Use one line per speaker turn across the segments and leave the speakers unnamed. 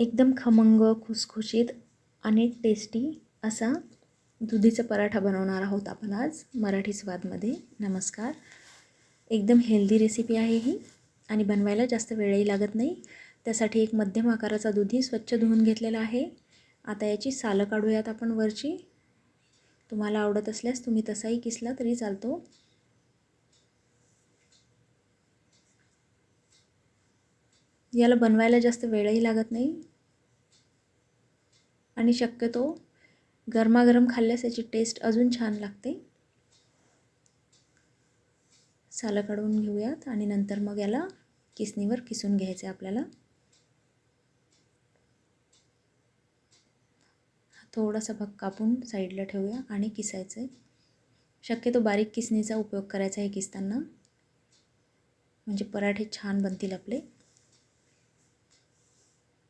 एकदम खमंग खुसखुशीत आणि टेस्टी असा दुधीचा पराठा बनवणार आहोत आपण आज मराठी स्वादमध्ये. नमस्कार. एकदम हेल्दी रेसिपी आहे ही आणि बनवायला जास्त वेळही लागत नाही. त्यासाठी एक मध्यम आकाराचा दुधी स्वच्छ धुवून घेतलेला आहे. आता याची सालं काढूयात आपण वरची. तुम्हाला आवडत असल्यास तुम्ही तसाही किसला तरी चालतो. याला बनवायला जास्त वेळही लागत नाही. आणि शक्यतो गरमागरम खाल्ल्यास याची टेस्ट अजून छान लागते. सालं काढून घेऊयात आणि नंतर मग याला किसणीवर किसून घ्यायचं आहे आपल्याला थोडासा भाग कापून साईडला ठेवूया आणि किसायचं आहे शक्यतो बारीक किसणीचा उपयोग करायचा आहे किसताना. म्हणजे पराठे छान बनतील आपले.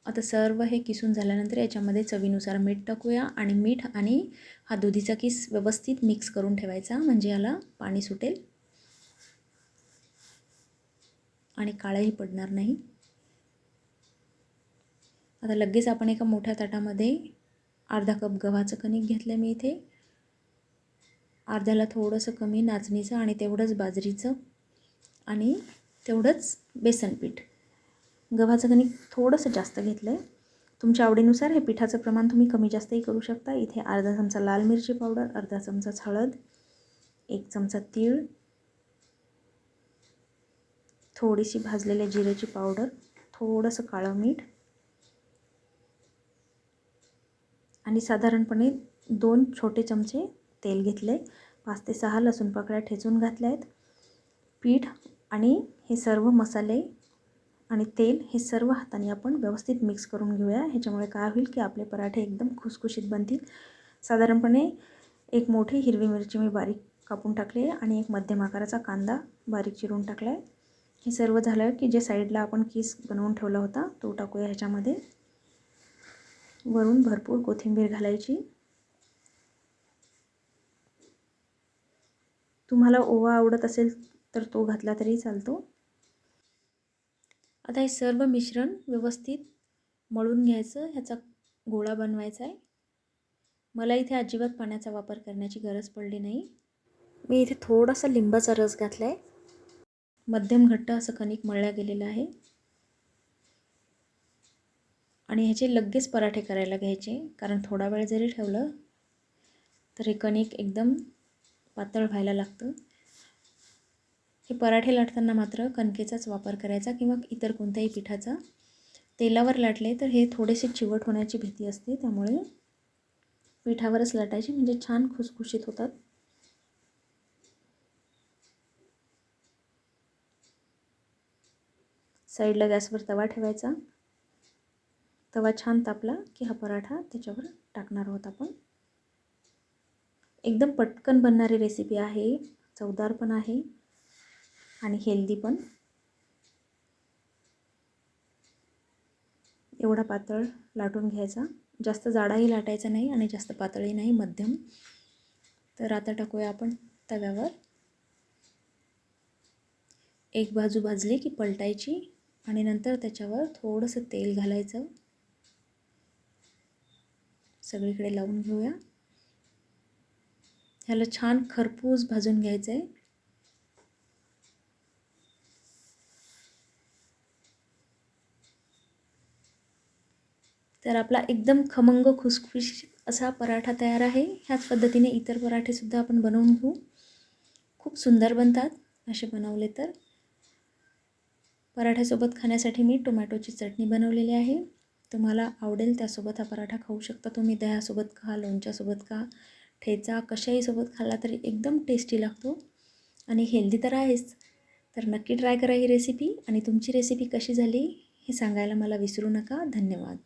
आता सर्व हे किसून झाल्यानंतर याच्यामध्ये चवीनुसार मीठ टाकूया आणि मीठ आणि हा दुधीचा किस व्यवस्थित मिक्स करून ठेवायचा म्हणजे याला पाणी सुटेल. आणि काळंही पडणार नाही. आता लगेच आपण एका मोठ्या ताटामध्ये अर्धा कप गव्हाचं कणिक घेतलं मी इथे. अर्ध्याला थोडंसं कमी नाचणीचं आणि तेवढंच बाजरीचं आणि तेवढंच बेसन पीठ गव्हाचं कणिक थोडंसं जास्त घेतलं आहे तुमच्या आवडीनुसार हे पिठाचं प्रमाण तुम्ही कमी जास्तही करू शकता. इथे अर्धा चमचा लाल मिरची पावडर अर्धा चमचा हळद एक चमचा तीळ थोडीशी भाजलेल्या जिऱ्याची पावडर थोडंसं काळं मीठ आणि साधारणपणे दोन छोटे चमचे तेल घेतले पाच ते सहा लसूण पाकळ्या ठेचून घातल्या आहेत पीठ आणि हे सर्व मसाले आणि तेल हे सर्व हाताने आपण व्यवस्थित मिक्स करून घेऊया. ह्याच्यामुळे काय होईल की आपले पराठे एकदम खुसखुशीत बनतील. साधारणपणे एक मोठी हिरवी मिरची मी बारीक कापून टाकली आहे आणि एक मध्यम आकाराचा कांदा बारीक चिरून टाकला आहे हे सर्व झालं की जे साईडला आपण किस बनवून ठेवला होता तो टाकूया ह्याच्यामध्ये. वरून भरपूर कोथिंबीर घालायची. तुम्हाला ओवा आवडत असेल तर तो घातला तरी चालतो. आता हे सर्व मिश्रण व्यवस्थित मळून घ्यायचं ह्याचा गोळा बनवायचा आहे. मला इथे अजिबात पाण्याचा वापर करण्याची गरज पडली नाही. मी इथे थोडासा लिंबाचा रस घातला आहे मध्यम घट्ट असं कणिक मळल्या गेलेलं आहे. आणि ह्याचे लगेच पराठे करायला घ्यायचे कारण थोडा वेळ जरी ठेवलं तर हे कणिक एकदम पातळ व्हायला लागतं. हे पराठे लाटताना मात्र कणकेचाच वापर करायचा किंवा इतर कोणत्याही पिठाचा. तेलावर लाटले तर हे थोडेसे चिवट होण्याची भीती असते. त्यामुळे पिठावरच लाटायचे म्हणजे छान खुसखुशीत होतात. साईडला गॅसवर तवा ठेवायचा. तवा छान तापला की हा पराठा त्याच्यावर टाकणार आहोत आपण. एकदम पटकन बनणारी रेसिपी आहे. चवदार पण आहे. आणि हेल्दी पण. एवढा पातळ लाटून घ्यायचा. जास्त जाडाही लाटायचा नाही आणि जास्त पातळही नाही मध्यम. तर आता टाकूया आपण तव्यावर. एक बाजू भाजली की पलटायची आणि नंतर त्याच्यावर थोडंसं तेल घालायचं. सगळीकडे लावून घेऊया. ह्याला छान खरपूस भाजून घ्यायचं आहे तर आपला एकदम खमंग खुसखुश असा पराठा तयार आहे. ह्याच पद्धतीने इतर पराठेसुद्धा आपण बनवून घेऊ. खूप सुंदर बनतात असे बनवले तर. पराठ्यासोबत खाण्यासाठी मी टोमॅटोची चटणी बनवलेली आहे. तुम्हाला आवडेल त्यासोबत हा पराठा खाऊ शकता तुम्ही. दह्यासोबत खा लोणच्यासोबत खा ठेचा कशाही सोबत खाल्ला तरी एकदम टेस्टी लागतो. आणि हेल्दी तर आहेच. तर नक्की ट्राय करा ही रेसिपी आणि तुमची रेसिपी कशी झाली हे सांगायला मला विसरू नका. धन्यवाद.